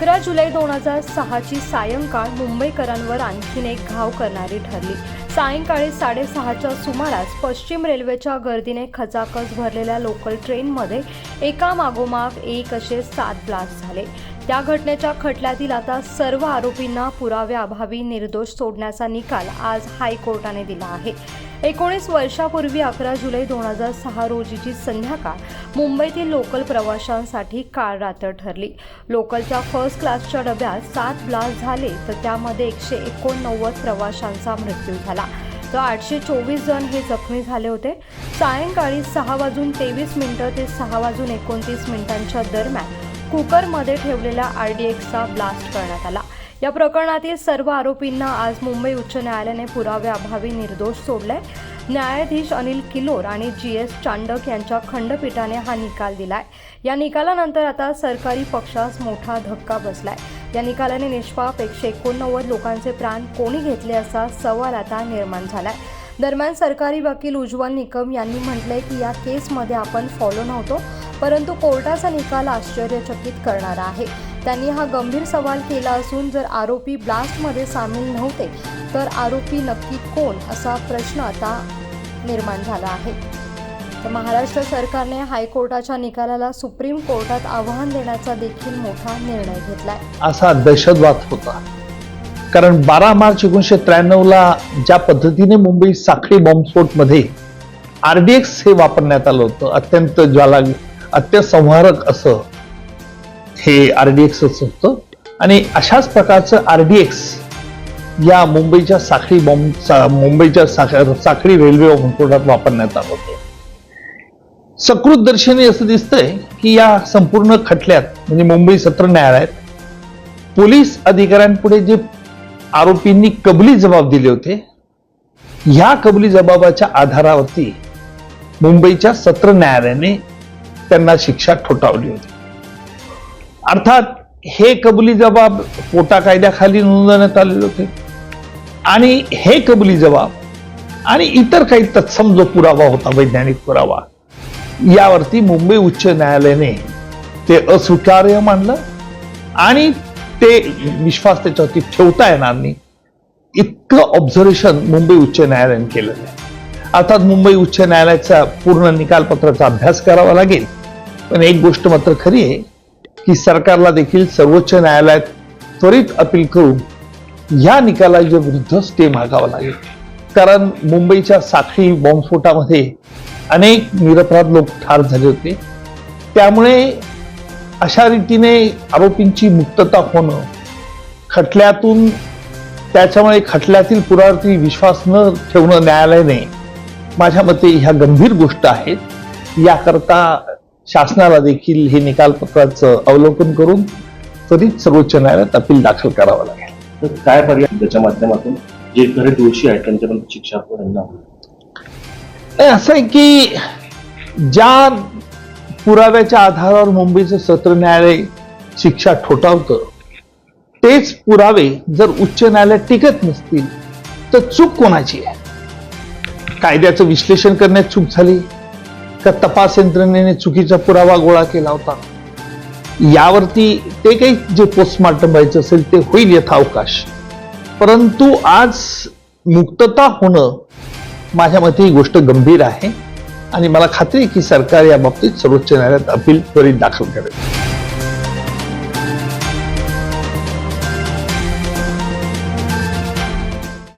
अकरा जुलै दोन हजार सहाची सायंकाळ मुंबईकरांवर आणखीन एक घाव करणारी ठरली. सायंकाळी साडेसहाच्या सुमारास पश्चिम रेल्वेच्या गर्दीने खचाखच भरलेल्या लोकल ट्रेनमध्ये एका मागोमाग एक असे सात ब्लास्ट झाले. त्या घटनेच्या खटल्यातील आता सर्व आरोपींना पुराव्याअभावी निर्दोष सोडण्याचा निकाल आज हायकोर्टाने दिला आहे. एकोणीस वर्षापूर्वी अकरा जुलै दोन हजार सहा रोजीची संध्याकाळ मुंबईतील लोकल प्रवाशांसाठी काळ रात्र ठरली. लोकलच्या फर्स्ट क्लासच्या डब्यात सात ब्लास्ट झाले तर त्यामध्ये एकशे एकोणनव्वद प्रवाशांचा मृत्यू झाला. तर आठशे चोवीस जण हे जखमी झाले होते. सायंकाळी सहा वाजून तेवीस मिनिटं ते सहा वाजून एकोणतीस मिनिटांच्या दरम्यान कुकरमध्ये ठेवलेला आर डी एक्सचा ब्लास्ट करण्यात आला. या प्रकरणातील सर्व आरोपींना आज मुंबई उच्च न्यायालयाने पुराव्याअभावी निर्दोष सोडले. न्यायाधीश अनिल किलोर आणि जी एस चांडक यांच्या खंडपीठाने हा निकाल दिलाय. या निकालानंतर आता सरकारी पक्षास मोठा धक्का बसलाय. या निकालाने निष्पाप एकशे एकोणनव्वद लोकांचे प्राण कोणी घेतले असा सवाल आता निर्माण झालाय. दरम्यान सरकारी वकील उज्ज्वल निकम यांनी म्हटलंय की या केसमध्ये आपण फॉलो नव्हतो परंतु कोर्टाचा निकाल आश्चर्यचकित करणारा आहे. त्यांनी हा गंभीर सवाल केला असून जर आरोपी ब्लास्टमध्ये सामील नव्हते तर आरोपी नक्की कोण असा प्रश्न आता निर्माण झाला आहे. तर महाराष्ट्र सरकारने हायकोर्टाच्या निकालाला सुप्रीम कोर्टात आव्हान देण्याचा देखील मोठा निर्णय घेतलाय. असा दहशतवाद होता. कारण बारा मार्च एकोणीशे त्र्याण्णवला ज्या पद्धतीने मुंबई साखळी बॉम्बस्फोटमध्ये आर बी एक्स हे वापरण्यात आलं होतं अत्यंत ज्वाला अत्यंत संहारक असं हे आरडीएक्सच होतं आणि अशाच प्रकारचं आरडीएक्स या मुंबईच्या साखळी बॉम्ब सा- मुंबईच्या साखळी साखळी रेल्वे बॉम्बस्फोटात वापरण्यात आलं होतं. सकृत दर्शनी असं दिसतंय की या संपूर्ण खटल्यात म्हणजे मुंबई सत्र न्यायालयात पोलीस अधिकाऱ्यांपुढे जे आरोपींनी कबली जबाब दिले होते ह्या कबली जबाबाच्या आधारावरती मुंबईच्या सत्र न्यायालयाने त्यांना शिक्षा ठोठावली होती. अर्थात हे कबुली जबाब पोटा कायद्याखाली नोंदवण्यात आलेले होते. आणि हे कबुली जबाब आणि इतर काही तत्सम जो पुरावा होता वैज्ञानिक पुरावा यावरती मुंबई उच्च न्यायालयाने ते अस्वीकार्य मानलं आणि ते विश्वास त्याच्यावरती ठेवता येणार नाही. इतकं ऑब्झर्वेशन मुंबई उच्च न्यायालयाने केलं. अर्थात मुंबई उच्च न्यायालयाचा पूर्ण निकालपत्राचा अभ्यास करावा लागेल. पण एक गोष्ट मात्र खरी आहे की सरकारला देखील सर्वोच्च न्यायालयात त्वरित अपील करून या निकालाच्या विरुद्ध स्टे मागावा लागेल. कारण मुंबईच्या साखळी बॉम्बस्फोटामध्ये अनेक निरपराध लोक ठार झाले होते. त्यामुळे अशा रीतीने आरोपींची मुक्तता होणं खटल्यातून त्याच्यामुळे खटल्यातील पुरावरती विश्वास न ठेवणं न्यायालयाने माझ्या मते ह्या गंभीर गोष्ट आहेत याकरता शासनाला देखील हे निकालपत्राचं अवलोकन करून त्वरित सर्वोच्च न्यायालयात अपील दाखल करावं लागेल. तर काय पर्याय त्याच्या माध्यमातून? जे खरे दोषी आहेत त्यांच्यापर्यंत शिक्षा त्यांना होईल नाही, असं आहे की ज्या पुराव्याच्या आधारावर मुंबईचं सत्र न्यायालय शिक्षा ठोठावतं तेच पुरावे जर उच्च न्यायालयात टिकत नसतील तर चूक कोणाची आहे? कायद्याचं विश्लेषण करण्यात चूक झाली. का तपास यंत्रणेने चुकीचा पुरावा गोळा केला होता. यावरती ते काही जे पोस्टमार्टम व्हायचं असेल ते होईल यथावकाश. परंतु आज मुक्तता होणं माझ्या मते ही गोष्ट गंभीर आहे आणि मला खात्री आहे की सरकार या बाबतीत सर्वोच्च न्यायालयात अपील त्वरित दाखल करेल.